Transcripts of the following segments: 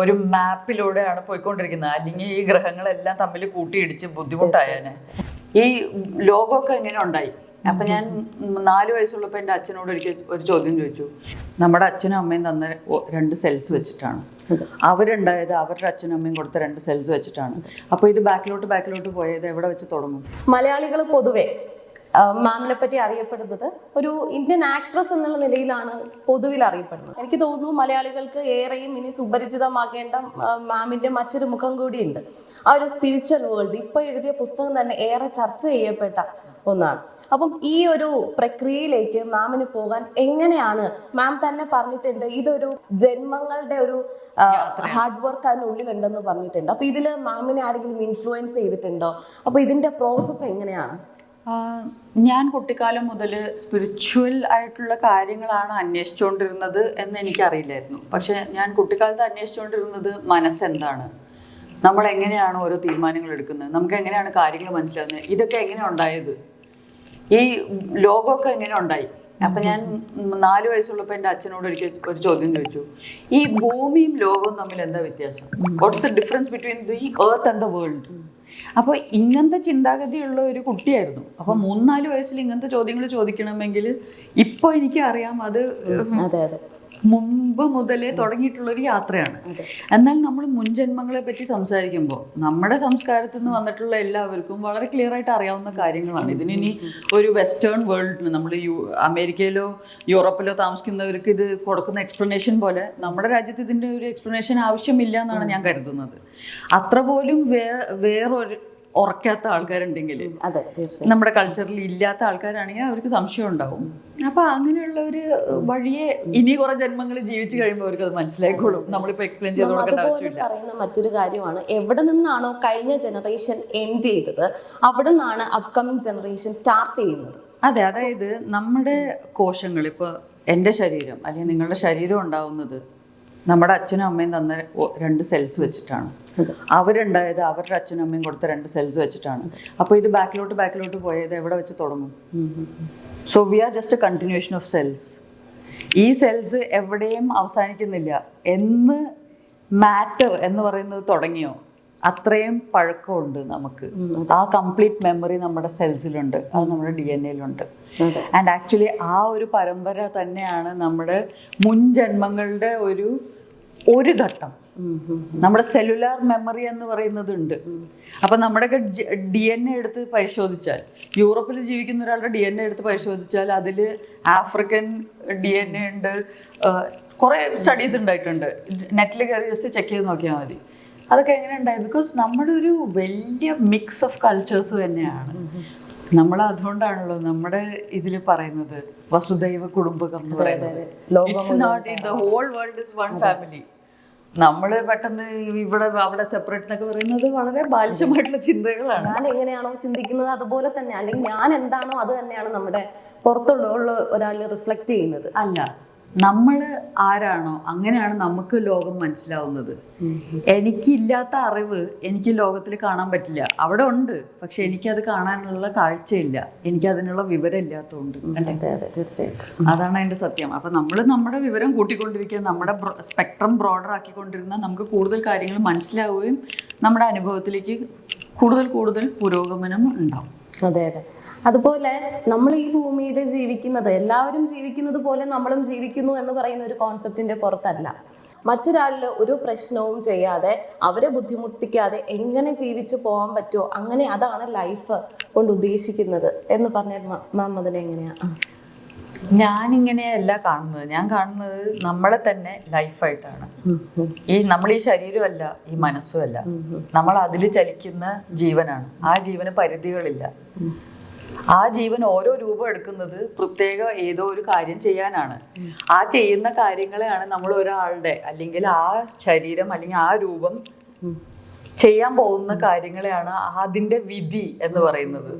ഒരു മാപ്പിലൂടെയാണ് പോയിക്കൊണ്ടിരിക്കുന്നത്. അല്ലെങ്കിൽ ഈ ഗ്രഹങ്ങളെല്ലാം തമ്മിൽ കൂട്ടിയിടിച്ച് ബുദ്ധിമുട്ടായാണ് ഈ ലോകമൊക്കെ എങ്ങനെ ഉണ്ടായി. അപ്പൊ ഞാൻ നാല് വയസ്സുള്ളപ്പോൾ എന്റെ അച്ഛനോട് ഒരിക്കൽ ഒരു ചോദ്യം ചോദിച്ചു. നമ്മുടെ അച്ഛനും അമ്മയും തന്ന രണ്ട് സെൽസ് വെച്ചിട്ടാണ്. അവരുണ്ടായത് അവരുടെ അച്ഛനും അമ്മയും കൊടുത്ത രണ്ട് സെൽസ് വെച്ചിട്ടാണ്. അപ്പോൾ ഇത് ബാക്കിലോട്ട് ബാക്കിലോട്ട് പോയത് എവിടെ വെച്ച് തുടങ്ങും? മലയാളികൾ പൊതുവെ മാമിനെ പറ്റി അറിയപ്പെടുന്നത് ഒരു ഇന്ത്യൻ ആക്ട്രസ് എന്നുള്ള നിലയിലാണ് പൊതുവിൽ അറിയപ്പെടുന്നത്. എനിക്ക് തോന്നുന്നു മലയാളികൾക്ക് ഏറെയും ഇനി സുപരിചിതമാകേണ്ട മാമിന്റെ മറ്റൊരു മുഖം കൂടിയുണ്ട്. ആ ഒരു സ്പിരിച്വൽ വേൾഡ് ഇപ്പൊ എഴുതിയ പുസ്തകം തന്നെ ഏറെ ചർച്ച ചെയ്യപ്പെട്ട ഒന്നാണ്. അപ്പം ഈ ഒരു പ്രക്രിയയിലേക്ക് മാമിന് പോകാൻ എങ്ങനെയാണ്? മാം തന്നെ പറഞ്ഞിട്ടുണ്ട് ഇതൊരു ജന്മങ്ങളുടെ ഒരു ഹാർഡ് വർക്ക് അതിനുള്ളിലുണ്ടെന്ന് പറഞ്ഞിട്ടുണ്ട്. അപ്പൊ ഇതിൽ മാമിനെ ആരെങ്കിലും ഇൻഫ്ലുവൻസ് ചെയ്തിട്ടുണ്ടോ? അപ്പൊ ഇതിന്റെ പ്രോസസ്സ് എങ്ങനെയാണ്? ഞാൻ കുട്ടിക്കാലം മുതൽ സ്പിരിച്വൽ ആയിട്ടുള്ള കാര്യങ്ങളാണ് അന്വേഷിച്ചുകൊണ്ടിരുന്നത് എന്ന് എനിക്കറിയില്ലായിരുന്നു. പക്ഷെ ഞാൻ കുട്ടിക്കാലത്ത് അന്വേഷിച്ചുകൊണ്ടിരുന്നത് മനസ്സെന്താണ്? നമ്മൾ എങ്ങനെയാണ് ഓരോ തീരുമാനങ്ങൾ എടുക്കുന്നത്? നമുക്ക് എങ്ങനെയാണ് കാര്യങ്ങൾ മനസ്സിലാകുന്നത്? ഇതൊക്കെ എങ്ങനെ ഉണ്ടായത്? ഈ ലോകമൊക്കെ എങ്ങനെ ഉണ്ടായി? അപ്പൊ ഞാൻ നാല് വയസ്സുള്ളപ്പോൾ എന്റെ അച്ഛനോട് ഒരിക്കൽ ഒരു ചോദ്യം ചോദിച്ചു. ഈ ഭൂമിയും ലോകവും തമ്മിൽ എന്താ വ്യത്യാസം? What's the difference between the earth and the world അപ്പോൾ ഇങ്ങനത്തെ ചിന്താഗതിയുള്ള ഒരു കുട്ടിയായിരുന്നു. അപ്പൊ മൂന്നാൽ വയസ്സിൽ ഇങ്ങനത്തെ ചോദ്യങ്ങൾ ചോദിക്കണമെങ്കിൽ ഇപ്പൊ എനിക്ക് അറിയാം അതെ. മുമ്പ് മുതലേ തുടങ്ങിയിട്ടുള്ള ഒരു യാത്രയാണ്. എന്നാൽ നമ്മൾ മുൻജന്മങ്ങളെ പറ്റി സംസാരിക്കുമ്പോൾ നമ്മുടെ സംസ്കാരത്തിൽ നിന്ന് വന്നിട്ടുള്ള എല്ലാവർക്കും വളരെ ക്ലിയർ ആയിട്ട് അറിയാവുന്ന കാര്യങ്ങളാണ്. ഇതിനി ഒരു വെസ്റ്റേൺ വേൾഡിന് നമ്മൾ യു അമേരിക്കയിലോ യൂറോപ്പിലോ താമസിക്കുന്നവർക്ക് ഇത് കൊടുക്കുന്ന എക്സ്പ്ലനേഷൻ പോലെ നമ്മുടെ രാജ്യത്ത് ഇതിന്റെ ഒരു എക്സ്പ്ലനേഷൻ ആവശ്യമില്ല എന്നാണ് ഞാൻ കരുതുന്നത്. അത്ര പോലും വേ വേറൊരു ഉറക്കാത്ത ആൾക്കാരുണ്ടെങ്കിൽ അതെ നമ്മുടെ കൾച്ചറിൽ ഇല്ലാത്ത ആൾക്കാരാണെങ്കിൽ അവർക്ക് സംശയം ഉണ്ടാവും. അപ്പൊ അങ്ങനെയുള്ള ഒരു വഴിയെ ഇനി കുറെ ജന്മങ്ങൾ ജീവിച്ചു കഴിയുമ്പോൾ അവർക്ക് അത് മനസ്സിലായിക്കോളും. നമ്മളിപ്പോ എക്സ്പ്ലെയിൻ ചെയ്ത് അതുപോലെ പറയുന്ന മറ്റൊരു കാര്യമാണ്. എവിടെ നിന്നാണോ കഴിഞ്ഞ ജനറേഷൻ എൻഡ് ചെയ്തത് അവിടെ നിന്നാണ് അപ്കമിങ് ജനറേഷൻ സ്റ്റാർട്ട് ചെയ്യുന്നത്. അതെ അതായത് നമ്മുടെ കോശങ്ങൾ ഇപ്പൊ എന്റെ ശരീരം അല്ലെങ്കിൽ നിങ്ങളുടെ ശരീരം ഉണ്ടാവുന്നത് നമ്മുടെ അച്ഛനും അമ്മയും തന്ന രണ്ട് സെൽസ് വെച്ചിട്ടാണ്. അവരുണ്ടായത് അവരുടെ അച്ഛനും അമ്മയും കൊടുത്ത രണ്ട് സെൽസ് വെച്ചിട്ടാണ്. അപ്പോൾ ഇത് ബാക്കിലോട്ട് ബാക്കിലോട്ട് പോയത് എവിടെ വെച്ച് തുടങ്ങും? So we are just a continuation of cells ഈ സെൽസ് എവിടെയും അവസാനിക്കുന്നില്ല. എന്ന് മാറ്റർ എന്ന് പറയുന്നത് തുടങ്ങിയോ? അത്രയും പഴക്കമുണ്ട് നമുക്ക്. ആ കംപ്ലീറ്റ് മെമ്മറി നമ്മുടെ സെൽസിലുണ്ട് അത് നമ്മുടെ ഡി എൻ എയിലുണ്ട് ആൻഡ് ആക്ച്വലി ആ ഒരു പരമ്പര തന്നെയാണ് നമ്മുടെ മുൻ ജന്മങ്ങളുടെ ഒരു ഒരു ഘട്ടം. നമ്മുടെ സെല്ലുലാർ മെമ്മറി എന്ന് പറയുന്നതുണ്ട്. അപ്പൊ നമ്മുടെയൊക്കെ ഡി എൻ എ എടുത്ത് പരിശോധിച്ചാൽ യൂറോപ്പിൽ ജീവിക്കുന്ന ഒരാളുടെ ഡി എൻ എ എടുത്ത് പരിശോധിച്ചാൽ അതിൽ ആഫ്രിക്കൻ ഡി എൻ എ ഉണ്ട്. കുറേ സ്റ്റഡീസ് ഉണ്ടായിട്ടുണ്ട്. നെറ്റിൽ കയറി ജസ്റ്റ് ചെക്ക് ചെയ്ത് നോക്കിയാൽ മതി. അതൊക്കെ എങ്ങനെ ഉണ്ടായി? ബിക്കോസ് നമ്മുടെ ഒരു വലിയ മിക്സ് ഓഫ് കൾച്ചേഴ്സ് തന്നെയാണ്. നമ്മൾ അതുകൊണ്ടാണല്ലോ നമ്മുടെ ഇതിൽ പറയുന്നത് വസുദൈവ കുടുംബകം എന്ന് പറയുന്നത്. It's not in the whole world is one family നമ്മൾ പെട്ടെന്ന് ഇവിടെ അവിടെ സെപ്പറേറ്റ് എന്നൊക്കെ പറയുന്നത് വളരെ ബാലിശമായിട്ടുള്ള ചിന്തകളാണ്. ഞാൻ എങ്ങനെയാണോ ചിന്തിക്കുന്നത് അതുപോലെ തന്നെ. അല്ലെങ്കിൽ ഞാൻ എന്താണോ അത് തന്നെയാണ് നമ്മുടെ പുറത്തുള്ള ഒരാൾ റിഫ്ലക്ട് ചെയ്യുന്നത്. അല്ല. നമ്മൾ ആരാണോ അങ്ങനെയാണ് നമുക്ക് ലോകം മനസ്സിലാവുന്നത്. എനിക്കില്ലാത്ത അറിവ് എനിക്ക് ലോകത്തിൽ കാണാൻ പറ്റില്ല. അവിടെ ഉണ്ട് പക്ഷെ എനിക്കത് കാണാനുള്ള കാഴ്ചയില്ല. എനിക്ക് അതിനുള്ള വിവരം ഇല്ലാത്തതുകൊണ്ട് തീർച്ചയായിട്ടും. അതാണ് അതിന്റെ സത്യം. അപ്പൊ നമ്മൾ നമ്മുടെ വിവരം കൂട്ടിക്കൊണ്ടിരിക്കുക നമ്മുടെ സ്പെക്ട്രം ബ്രോഡർ ആക്കിക്കൊണ്ടിരുന്ന നമുക്ക് കൂടുതൽ കാര്യങ്ങൾ മനസ്സിലാവുകയും നമ്മുടെ അനുഭവത്തിലേക്ക് കൂടുതൽ കൂടുതൽ പുരോഗമനം ഉണ്ടാവും. അതെ അതെ. അതുപോലെ നമ്മൾ ഈ ഭൂമിയിൽ ജീവിക്കുന്നത് എല്ലാവരും ജീവിക്കുന്നത് പോലെ നമ്മളും ജീവിക്കുന്നു എന്ന് പറയുന്ന ഒരു കോൺസെപ്റ്റിന്റെ പുറത്തല്ല. മറ്റൊരാളിൽ ഒരു പ്രശ്നവും ചെയ്യാതെ അവരെ ബുദ്ധിമുട്ടിക്കാതെ എങ്ങനെ ജീവിച്ചു പോകാൻ പറ്റുമോ അങ്ങനെ അതാണ് ലൈഫ് കൊണ്ട് ഉദ്ദേശിക്കുന്നത് എന്ന് പറഞ്ഞാൽ മാം അതിനെ എങ്ങനെയാ ആ. ഞാനിങ്ങനെയല്ല കാണുന്നത്. ഞാൻ കാണുന്നത് നമ്മളെ തന്നെ ലൈഫായിട്ടാണ് ഈ നമ്മൾ ഈ ശരീരമല്ല ഈ മനസ്സുമല്ല. നമ്മൾ അതിൽ ചലിക്കുന്ന ജീവനാണ്. ആ ജീവന് പരിധികളില്ല. ആ ജീവൻ ഓരോ രൂപം എടുക്കുന്നത് പ്രത്യേക ഏതോ ഒരു കാര്യം ചെയ്യാനാണ്. ആ ചെയ്യുന്ന കാര്യങ്ങളെയാണ് നമ്മൾ ഒരാളുടെ അല്ലെങ്കിൽ ആ ശരീരം അല്ലെങ്കിൽ ആ രൂപം ചെയ്യാൻ പോകുന്ന കാര്യങ്ങളെയാണ് അതിന്റെ വിധി എന്ന് പറയുന്നത്.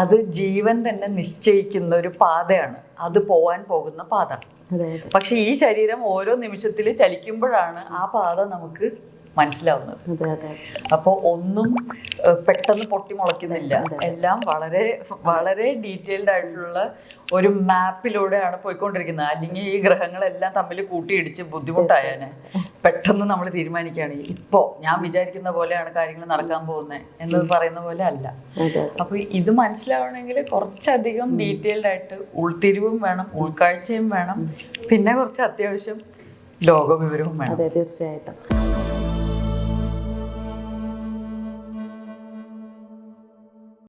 അത് ജീവൻ തന്നെ നിശ്ചയിക്കുന്ന ഒരു പാതയാണ്. അത് പോവാൻ പോകുന്ന പാത. പക്ഷെ ഈ ശരീരം ഓരോ നിമിഷത്തിൽ ചലിക്കുമ്പോഴാണ് ആ പാത നമുക്ക് മനസ്സിലാവുന്നത്. അപ്പോൾ ഒന്നും പെട്ടെന്ന് പൊട്ടി മുളയ്ക്കുന്നില്ല. എല്ലാം വളരെ വളരെ ഡീറ്റെയിൽഡ് ആയിട്ടുള്ള ഒരു മാപ്പിലൂടെയാണ് പോയിക്കൊണ്ടിരിക്കുന്നത്. അല്ലെങ്കിൽ ഈ ഗ്രഹങ്ങളെല്ലാം തമ്മിൽ കൂട്ടിയിടിച്ച് ബുദ്ധിമുട്ടായേനെ. പെട്ടെന്ന് നമ്മൾ തീരുമാനിക്കുകയാണ് ഇപ്പോൾ ഞാൻ വിചാരിക്കുന്ന പോലെയാണ് കാര്യങ്ങൾ നടക്കാൻ പോകുന്നത് എന്ന് പറയുന്ന പോലെ അല്ല. അപ്പോൾ അപ്പൊ ഇത് മനസ്സിലാവണമെങ്കിൽ കുറച്ചധികം ഡീറ്റെയിൽഡ് ആയിട്ട് ഉൾത്തിരിവും വേണം ഉൾക്കാഴ്ചയും വേണം പിന്നെ കുറച്ച് അത്യാവശ്യം ലോകവിവരവും വേണം. അതെ തീർച്ചയായിട്ടും.